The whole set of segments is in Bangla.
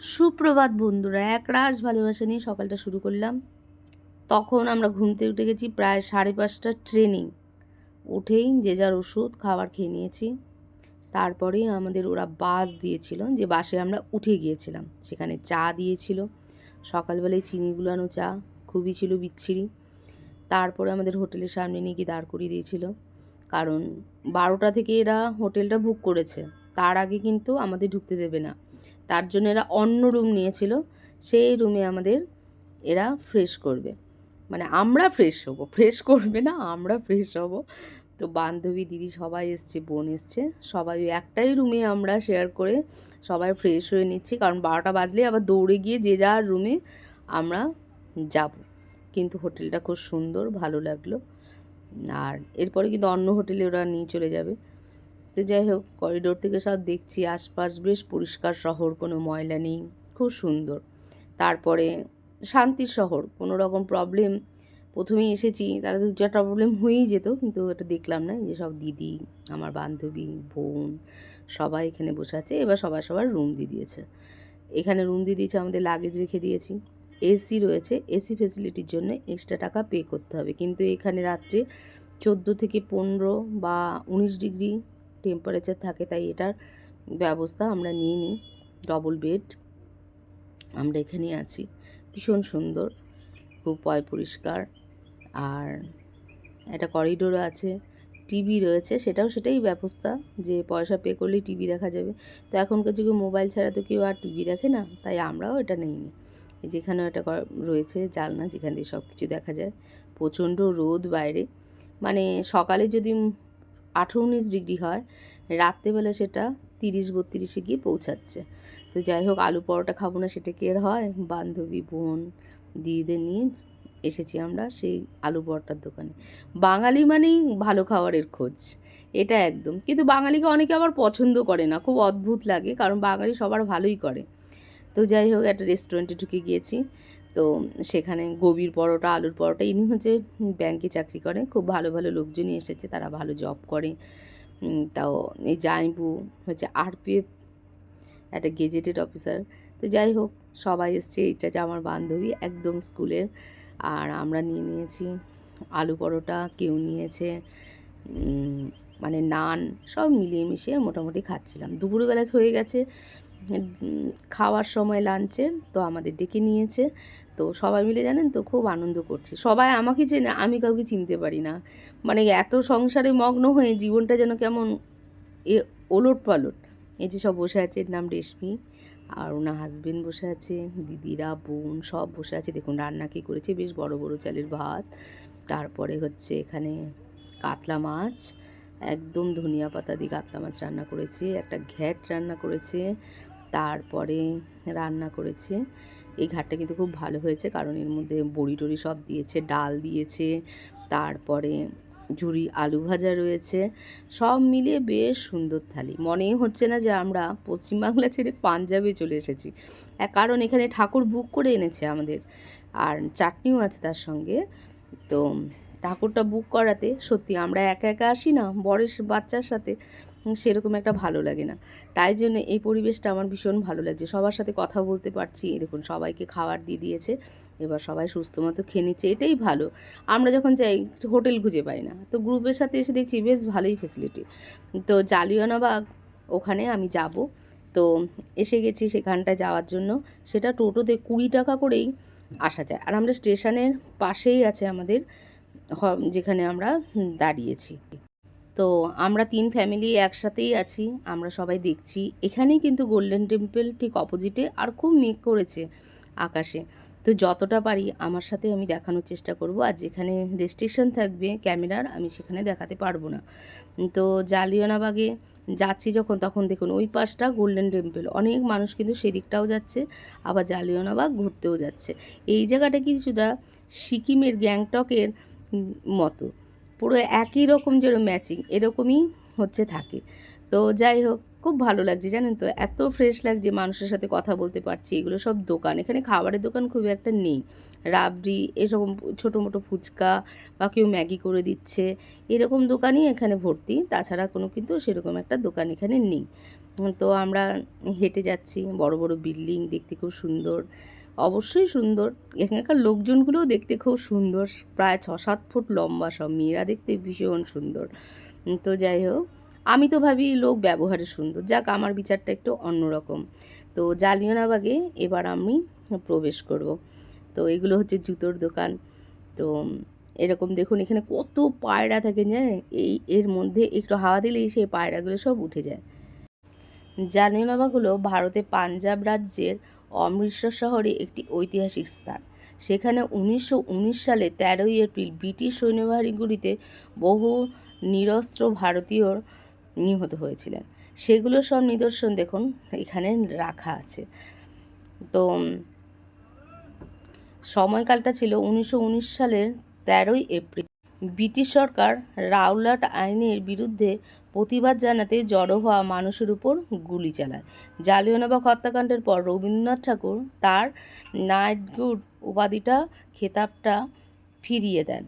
সুপ্রভাত বন্ধুরা, এক রাস ভালোবাসা নিয়ে সকালটা শুরু করলাম। তখন আমরা ঘুমতে উঠে গেছি প্রায় সাড়ে পাঁচটার ট্রেনিং। উঠেই যে যার ওষুধ, খাবার খেয়ে নিয়েছি। তারপরে আমাদের ওরা বাস দিয়েছিল যে বাসে আমরা উঠে গিয়েছিলাম। সেখানে চা দিয়েছিল। সকালবেলায় চিনি গুলানো চা, খুবই ছিল বিচ্ছিরি। তারপরে আমাদের হোটেলের সামনে নিয়ে গিয়ে দাঁড় করিয়ে দিয়েছিল। কারণ বারোটা থেকে এরা হোটেলটা বুক করেছে। তার আগে কিন্তু আমাদের ঢুকতে দেবে না। তার জন্য এরা অন্য রুম নিয়েছিল, সেই রুমে আমাদের এরা ফ্রেশ করবে। মানে আমরা ফ্রেশ হব ফ্রেশ করবে না, আমরা ফ্রেশ হব। তো বান্ধবী, দিদি সবাই এসছে, বোন এসছে, সবাই একটাই রুমে আমরা শেয়ার করে সবাই ফ্রেশ হয়ে নিচ্ছি, কারণ বারোটা বাজলে আবার দৌড়ে গিয়ে যে যার রুমে আমরা যাব। কিন্তু হোটেলটা খুব সুন্দর, ভালো লাগল। আর এরপরে কিন্তু অন্য হোটেলে ওরা নিয়ে চলে যাবে। তো যাই হোক, করিডোর থেকে সব দেখছি, আশপাশ বেশ পরিষ্কার শহর, কোনো ময়লা নেই, খুব সুন্দর। তারপরে শান্তির শহর, কোনো রকম প্রবলেম প্রথমেই এসেছি তারা দু চারটা প্রবলেম হয়েই যেত, কিন্তু এটা দেখলাম না যে সব দিদি, আমার বান্ধবী, বোন, সবাই এখানে বসে আছে, এবার সবাই সবার রুম দিয়ে দিয়েছে। এখানে রুম দিয়ে দিয়েছে, আমাদের লাগেজ রেখে দিয়েছি। এসি রয়েছে এসি ফেসিলিটির জন্য এক্সট্রা টাকা পে করতে হবে, কিন্তু এখানে রাত্রে চোদ্দ থেকে পনেরো বা উনিশ ডিগ্রি টেম্পারেচার থাকে, তাই এটার ব্যবস্থা আমরা নিয়ে নিই ডবল বেড আমরা এখানেই আছি। ভীষণ সুন্দর, খুব পয় পরিষ্কার। আর একটা করিডোরও আছে টিভি রয়েছে, সেটাও সেটাই ব্যবস্থা, যে পয়সা পে করলেই টিভি দেখা যাবে। তো এখনকার যুগে মোবাইল ছাড়া তো কেউ আর টিভি দেখে না, তাই আমরাও এটা নিইনি যেখানেও এটা রয়েছে, জালনা যেখান দিয়ে সব কিছু দেখা যায়, প্রচণ্ড রোদ বাইরে। মানে সকালে যদি আঠেরো উনিশ ডিগ্রি হয়। রাত্রেবেলা সেটা তিরিশ বত্রিশে গিয়ে পৌঁছাচ্ছে। তো যাই হোক, আলু পরোটা খাব না সেটা কি আর হয়? বান্ধবী, বোন, দিদিদের নিয়ে এসেছি আমরা সেই আলু পরোটার দোকানে। বাঙালি মানেই ভালো খাবারের খোঁজ, এটা একদম। কিন্তু বাঙালিকে অনেকে আবার পছন্দ করে না, খুব অদ্ভুত লাগে, কারণ বাঙালি সবার ভালোই করে। তো যাই হোক, একটা রেস্টুরেন্টে ঢুকে গিয়েছি। তো সেখানে গোবির পরোটা, আলুর পরোটা, ইনি হচ্ছে ব্যাংকে চাকরি করে খুব ভালো ভালো লোকজনই এসেছে, তারা ভালো জব করে। তাও এই জাইবু হচ্ছে আরপিএফ একটা গেজেটেড অফিসার তো যাই হোক, সবাই এসছে, এইটা যে আমার বান্ধবী, একদম স্কুলের। আর আমরা নিয়ে নিয়েছি আলু পরোটা, কেউ নিয়েছে মানে নান, সব মিলিয়ে মিশিয়ে মোটামুটি খাচ্ছিলাম। দুপুরবেলা হয়ে গেছে খাওয়ার সময় লাঞ্চে তো আমাদের ডেকে নিয়েছে। তো সবাই মিলে জানেন তো খুব আনন্দ করছি। সবাই আমাকে চেনে, আমি কাউকে চিনতে পারি না। মানে এত সংসারে মগ্ন হয়ে জীবনটা যেন কেমন এ ওলট পালট। এই যে সব বসে আছে, এর নাম রেশমি আর ওনার হাজবেন্ড বসে আছে, দিদিরা, বোন সব বসে আছে। দেখুন রান্না কী করেছে, বেশ বড় বড় চালের ভাত। তারপরে হচ্ছে এখানে কাতলা মাছ একদম ধনিয়া পাতা দিয়ে কাতলা মাছ রান্না করেছি, একটা ঘ্যাট রান্না করেছে, তারপরে রান্না করেছে। এই ঘাটটা কিন্তু খুব ভালো হয়েছে কারণ এর মধ্যে বড়ি টড়ি সব দিয়েছে, ডাল দিয়েছে, তারপরে ঝুরি আলু ভাজা রয়েছে, সব মিলিয়ে বেশ সুন্দর থালি। মনেই হচ্ছে না যে আমরা পশ্চিমবাংলা ছেড়ে পাঞ্জাবে চলে এসেছি। কারণ এখানে ঠাকুর বুক করে এনেছে আমাদের, আর চাটনিও আছে তার সঙ্গে। তো ঠাকুরটা বুক করাতে সত্যি আমরা একা একা আসি না, বরের বাচ্চার সাথে সেরকম একটা ভালো লাগে না। তাই জন্য এই পরিবেশটা আমার ভীষণ ভালো লাগছে। সবার সাথে কথা বলতে পারছি দেখুন সবাইকে খাবার দিয়ে দিয়েছে, এবার সবাই সুস্থ মতো খেয়ে নিচ্ছে, এটাই ভালো। আমরা যখন যাই, হোটেল খুঁজে পাই না, তো গ্রুপের সাথে এসে দেখছি বেশ ভালোই ফেসিলিটি তো জালিয়ানাবাগ ওখানে আমি যাব। তো এসে গেছি সেখানটায় যাওয়ার জন্য। সেটা টোটোতে কুড়ি টাকা করেই আসা যায়। আর আমরা স্টেশনের পাশেই আছে আমাদের যেখানে আমরা দাঁড়িয়েছি। তো আমরা তিন ফ্যামিলি একসাথেই আছি, আমরা সবাই দেখছি। এখানেই কিন্তু গোল্ডেন টেম্পল ঠিক অপোজিটে আর খুব মেঘ করেছে আকাশে। তো যতটা পারি আমার সাথে আমি দেখানোর চেষ্টা করব আর যেখানে রেস্ট্রিকশন থাকবে ক্যামেরার আমি সেখানে দেখাতে পারব না। তো জালিয়ানাবাগে যাচ্ছি যখন, তখন দেখুন ওই পাশটা গোল্ডেন টেম্পল অনেক মানুষ কিন্তু সেদিকটাও যাচ্ছে, আবার জালিয়ানাবাগ ঘুরতেও যাচ্ছে। এই জায়গাটা কিছুটা সিকিমের গ্যাংটকের মতো। পুরো একই রকম যেরকম ম্যাচিং এরকমই হচ্ছে থাকে। তো যাই হোক, খুব ভালো লাগছে জানেন তো? এত ফ্রেশ লাগছে মানুষের সাথে কথা বলতে পারছি, এগুলো সব দোকান। এখানে খাবারের দোকান খুব একটা নেই। রাবড়ি, এরকম ছোটো মোটো ফুচকা বা কেউ ম্যাগি করে দিচ্ছে, এরকম দোকানই এখানে ভর্তি। তাছাড়া কোনো কিন্তু সেরকম একটা দোকান এখানে নেই। তো আমরা হেঁটে যাচ্ছি, বড় বড় বিল্ডিং দেখতে খুব সুন্দর। অবশ্যই সুন্দর। এখানকার লোকজনগুলোও দেখতে খুব সুন্দর। প্রায় ছ সাত ফুট লম্বা সব মেয়েরা দেখতে ভীষণ সুন্দর। তো যাই হোক, আমি তো ভাবি লোক ব্যবহারে সুন্দর। যাক, আমার বিচারটা একটু অন্যরকম। তো জালিয়ানাবাগে এবার আমি প্রবেশ করব। তো এগুলো হচ্ছে জুতোর দোকান। তো এরকম দেখুন, এখানে কত পায়রা থাকে, জানেন? এই, এর মধ্যে একটু হাওয়া দিলেই সেই পায়রাগুলো সব উঠে যায়। জালিয়ানবাগ হলো ভারতে পাঞ্জাব রাজ্যের অমৃতসর শহরে একটি ঐতিহাসিক স্থান। সেখানে উনিশশো উনিশ সালে তেরোই এপ্রিল ব্রিটিশ সৈন্যবাহিনীগুলিতে বহু নিরস্ত্র ভারতীয় নিহত হয়েছিলেন। সেগুলো সব নিদর্শন দেখুন, এখানে রাখা আছে। তো সময়কালটা ছিল উনিশশো উনিশ সালের তেরোই এপ্রিল। ব্রিটিশ সরকার রাওলাট আইনের বিরুদ্ধে প্রতিবাদ জানাতে জড়ো হওয়া মানুষের উপর গুলি চালায়। জালিয়ানবাগ হত্যাকাণ্ডের পর রবীন্দ্রনাথ ঠাকুর তার নাইটগুড উপাধিটা, খেতাবটা ফিরিয়ে দেন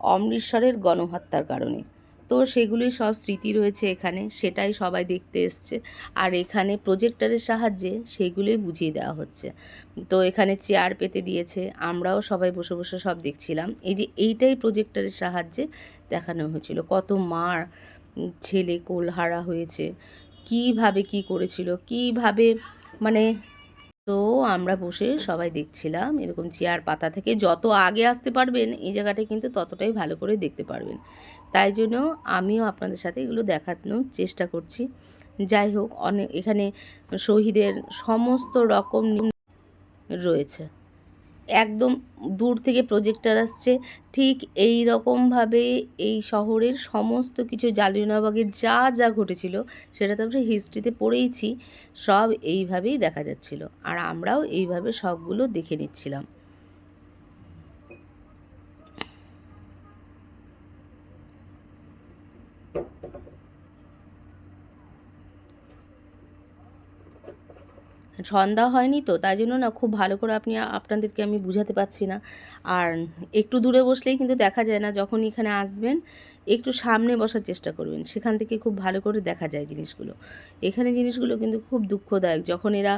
অমৃতসরের গণহত্যার কারণে। তো সেগুলি সব স্মৃতি রয়েছে এখানে, সেটাই সবাই দেখতে এসছে। আর এখানে প্রজেক্টরের সাহায্যে সেগুলোই বুঝিয়ে দেওয়া হচ্ছে। তো এখানে চেয়ার পেতে দিয়েছে, আমরাও সবাই বসে বসে সব দেখছিলাম। এই যে এইটাই প্রজেক্টরের সাহায্যে দেখানো হয়েছিল। কত মার ছেলে কোলহারা হয়েছে, কীভাবে কি করেছিল, কীভাবে মানে তো আমরা বসে সবাই দেখছিলাম এরকম চেয়ার পাতা থেকে যত আগে আসতে পারবেন এই জায়গাটা কিন্তু ততটাই ভালো করে দেখতে পারবেন। তাই জন্য আমিও আপনাদের সাথে এগুলো দেখানোর চেষ্টা করছি। যাই হোক অনেক এখানে শহীদের সমস্ত রকম রয়েছে। একদম দূর থেকে প্রজেক্টার আসছে। ঠিক এই রকমভাবে এই শহরের সমস্ত কিছু জালিয়ানবাগে যা যা ঘটেছিল, সেটা তো আমরা হিস্ট্রিতে পড়েইছি, সব এইভাবেই দেখা যাচ্ছিল। আর আমরাও এইভাবে সবগুলো দেখে নিচ্ছিলাম। সন্ধ্যা হয়নি তো, তাই জন্য না খুব ভালো করে আপনি, আপনাদেরকে আমি বুঝাতে পারছি না। আর একটু দূরে বসলেই কিন্তু দেখা যায় না, যখন এখানে আসবেন, একটু সামনে বসার চেষ্টা করবেন। সেখান থেকে খুব ভালো করে দেখা যায় জিনিসগুলো। এখানে জিনিসগুলো কিন্তু খুব দুঃখদায়ক, যখন এরা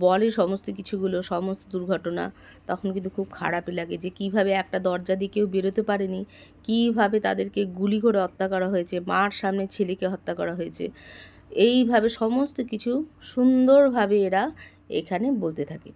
বলে সমস্ত কিছুগুলো, সমস্ত দুর্ঘটনা, তখন কিন্তু খুব খারাপই লাগে যে কীভাবে একটা দরজা দিয়ে কেউ বেরোতে পারেনি, কীভাবে তাদেরকে গুলি করে হত্যা করা হয়েছে, মার সামনে ছেলেকে হত্যা করা হয়েছে। এইভাবে সমস্ত কিছু সুন্দরভাবে এরা এখানে বলতে থাকে।